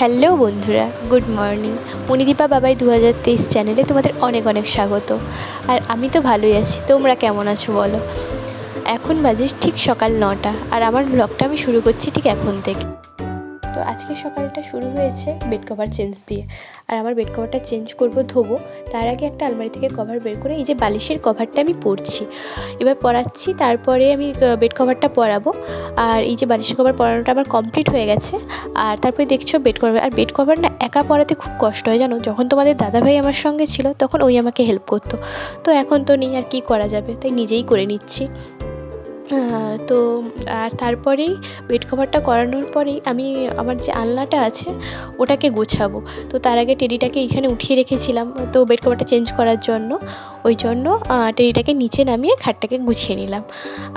Hello বন্ধুরা, good morning. Manidipa বাবাই দু হাজার তেইশ চ্যানেলে তোমাদের অনেক অনেক স্বাগত। আর আমি তো ভালোই আছি, তোমরা কেমন আছো বলো? এখন বাজে ঠিক সকাল নটা, আর আমার ব্লগটা আমি শুরু করছি ঠিক এখন থেকে। তো আজকে সকালটা শুরু হয়েছে বেড কভার চেঞ্জ দিয়ে। আর আমার বেড কভারটা চেঞ্জ করব ধোবো, তার আগে একটা আলমারি থেকে কভার বের করে এই যে বালিশের কভারটা আমি পরছি। এবার পরাচ্ছি, তারপরে আমি বেড কভারটা পরাবো। আর এই যে বালিশের কভার পরানোটা আমার কমপ্লিট হয়ে গেছে। আর তারপরে দেখছ বেড কভার আর বেড কভার না একা পরাতে খুব কষ্ট হয় জানো? যখন তোমাদের দাদাভাই আমার সঙ্গে ছিল, তখন ওই আমাকে হেল্প করতো। তো এখন তো নেই, আর কি করা যাবে? তাই নিজেই করে নিচ্ছি। তো আর তারপরেই বেড কভারটা করানোর পরেই আমি আমার যে আলনাটা আছে ওটাকে গোছাবো। তো তার আগে টেডিটাকে এখানে উঠিয়ে রেখেছিলাম তো বেড কভারটা চেঞ্জ করার জন্য। ওই জন্য টেডিটাকে নিচে নামিয়ে খাটটাকে গুছিয়ে নিলাম।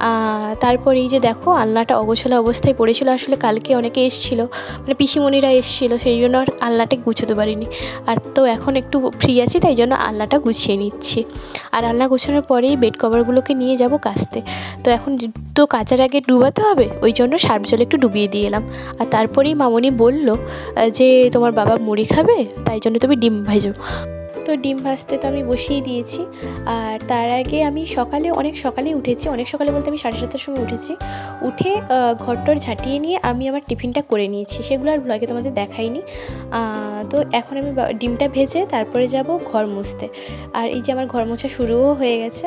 আহ, তারপর এই যে দেখো আলনাটা অগোছালো অবস্থায় পড়েছিল আসলে কালকে অনেকে এসেছিল মানে পিসিমণিরা এসেছিল সেই জন্য আর আলনাটা গুছোতে পারিনি। আর তো এখন একটু ফ্রি আছি তাই জন্য আলনাটা গুছিয়ে নিচ্ছি। আর আলনা গুছানোর পরেই বেড কভারগুলোকে নিয়ে যাব কাচতে তো এখন তো কাচার আগে ডুবাতে হবে? ওই জন্য সার্ফ জলে একটু ডুবিয়ে দিয়ে এলাম। আর তারপরেই মামনি বলল যে তোমার বাবা মুড়ি খাবে, তাই জন্য তুমি ডিম ভাজো। তো ডিম ভাজতে তো আমি বসিয়ে দিয়েছি। আর তার আগে আমি সকালে, অনেক সকালেই উঠেছি। অনেক সকালে বলতে আমি সাড়ে সাতটার সময় উঠেছি। উঠে ঘরটর ঝাঁটিয়ে নিয়ে আমি আমার টিফিনটা করে নিয়েছি। সেগুলো আর ব্লগে তোমাদের দেখাইনি। তো এখন আমি ডিমটা ভেজে তারপরে যাব ঘর মুছতে। আর এই যে আমার ঘর মোছা শুরুও হয়ে গেছে।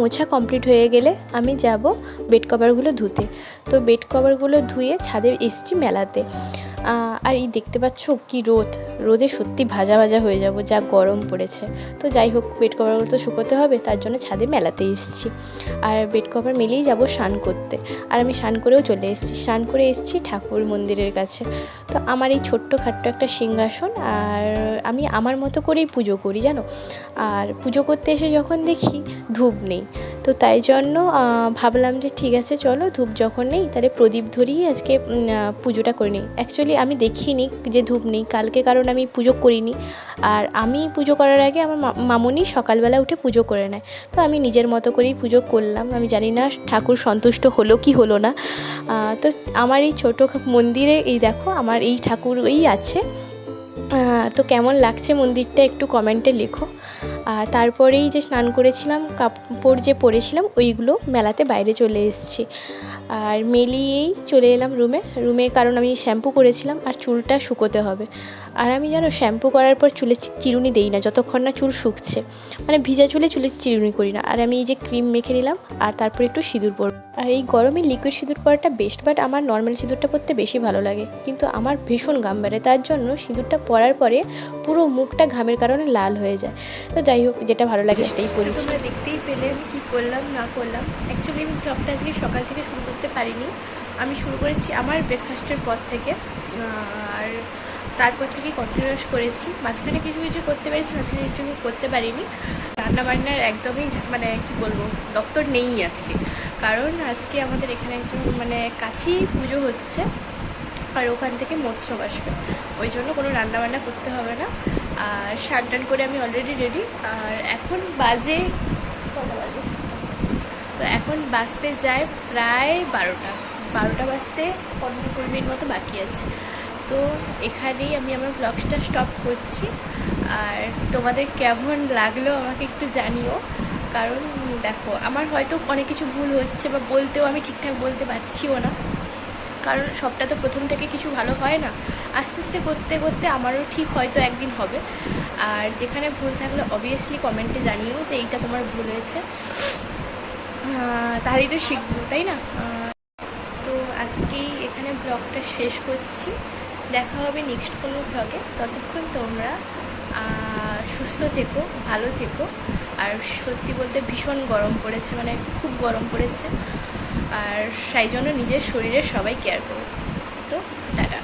মোছা কমপ্লিট হয়ে গেলে আমি যাব বেড কভারগুলো ধুতে। তো বেড কভারগুলো ধুয়ে ছাদের এসছি মেলাতে। আর এই দেখতে পাচ্ছ কি রোদ। রোদে সত্যি ভাজা ভাজা হয়ে যাব, যা গরম পড়েছে। তো যাই হোক বেড কভারগুলো তো শুকোতে হবে, তার জন্য ছাদে মেলাতে এসেছি। আর বেড কভার মেলেই যাব স্নান করতে। আর আমি স্নান করেও চলে এসেছি। স্নান করে এসেছি ঠাকুর মন্দিরের কাছে। তো আমার এই ছোট্ট খাট্ট একটা সিংহাসন, আর আমি আমার মতো করেই পুজো করি, জানো? আর পুজো করতে এসে যখন দেখি ধূপ নেই তো তাই জন্য ভাবলাম যে ঠিক আছে, চলো ধূপ যখন নেই তাহলে প্রদীপ ধরিয়ে আজকে পুজোটা করে নিই। অ্যাকচুয়ালি আমি দেখিনি যে ধূপ নেই, কালকে কারণ আমি পুজো করিনি। আর আমি পুজো করার আগে আমার মামনি সকালবেলা উঠে পুজো করে নেয়। তো আমি নিজের মতো করেই পুজো করলাম। আমি জানি না ঠাকুর সন্তুষ্ট হলো কি হলো না। তো আমার এই ছোটো মন্দিরে এই দেখো, আমার এই ঠাকুরই আছে। তো কেমন লাগছে মন্দিরটা একটু কমেন্টে লেখো। আর তারপরেই যে স্নান করেছিলাম, কাপড় যে পরেছিলাম, ওইগুলো মেলাতে বাইরে চলে এসেছি। আর মেলিয়েই চলে এলাম রুমে। রুমে কারণ আমি শ্যাম্পু করেছিলাম আর চুলটা শুকোতে হবে। আর আমি জানো, শ্যাম্পু করার পর চুলে চিরুনি দেই না, যতক্ষণ না চুল শুকছে। মানে ভিজা চুলে চুলে চিরুনি করি না। আর আমি এই যে ক্রিম মেখে নিলাম আর তারপর একটু সিঁদুর পরব। আর এই গরমে লিকুইড সিঁদুর পরাটা বেস্ট বাট আমার নর্মাল সিঁদুরটা পরতে বেশি ভালো লাগে। কিন্তু আমার ভীষণ ঘাম বেড়ে, তার জন্য সিঁদুরটা পরার পরে পুরো মুখটা ঘামের কারণে লাল হয়ে যায়। তো যাই হোক যেটা ভালো লাগে সেটাই পরেছি তোমরা দেখতেই পেলে আমি কী করলাম না করলাম। অ্যাকচুয়ালি আমি ব্লগটা আজকে সকাল থেকে শুরু করতে পারিনি। আমি শুরু করেছি আমার ব্রেকফাস্টের পর থেকে আর তারপর থেকেই কন্টিনিউস করেছি। মাঝখানে কিছু কিছু করতে পেরেছি মাঝখানে কিছু কিছু করতে পারিনি। রান্না বান্নার একদমই মানে কি বলব দপ্তর নেই আজকে। কারণ আজকে আমাদের এখানে একদম মানে কাছেই পুজো হচ্ছে আর ওখান থেকে মৎস্য আসবে। ওই জন্য কোনো রান্না বান্না করতে হবে না। শাক টান করে আমি অলরেডি রেডি আর এখন বাজে তো এখন বাজতে যায় প্রায় বারোটা। বারোটা বাজতে পনেরো কুড়ি মিনিট মতো বাকি আছে। তো এখানেই আমি আমার ব্লগসটা স্টপ করছি। আর তোমাদের কেমন লাগল আমাকে একটু জানিও। কারণ দেখো, আমার হয়তো অনেক কিছু ভুল হচ্ছে বা বলতেও আমি ঠিকঠাক বলতে পারছিও না। কারণ সবটা তো প্রথম থেকে কিছু ভালো হয় না। আস্তে আস্তে করতে করতে আমারও ঠিক হয়তো একদিন হবে। আর যেখানে ভুল থাকলে অবভিয়াসলি কমেন্টে জানিও যে এইটা তোমার ভুল হয়েছে। তাহলেই তো শিখব, তাই না? তো আজকেই এখানে ব্লগটা শেষ করছি। দেখা হবে নেক্সট কোনো ব্লগে ততক্ষণ তোমরা সুস্থ থেকো, ভালো থেকো। আর সত্যি বলতে ভীষণ গরম পড়েছে মানে খুব গরম পড়েছে। আর সেই জন্য নিজের শরীরের সবাই কেয়ার করো তো টাটা।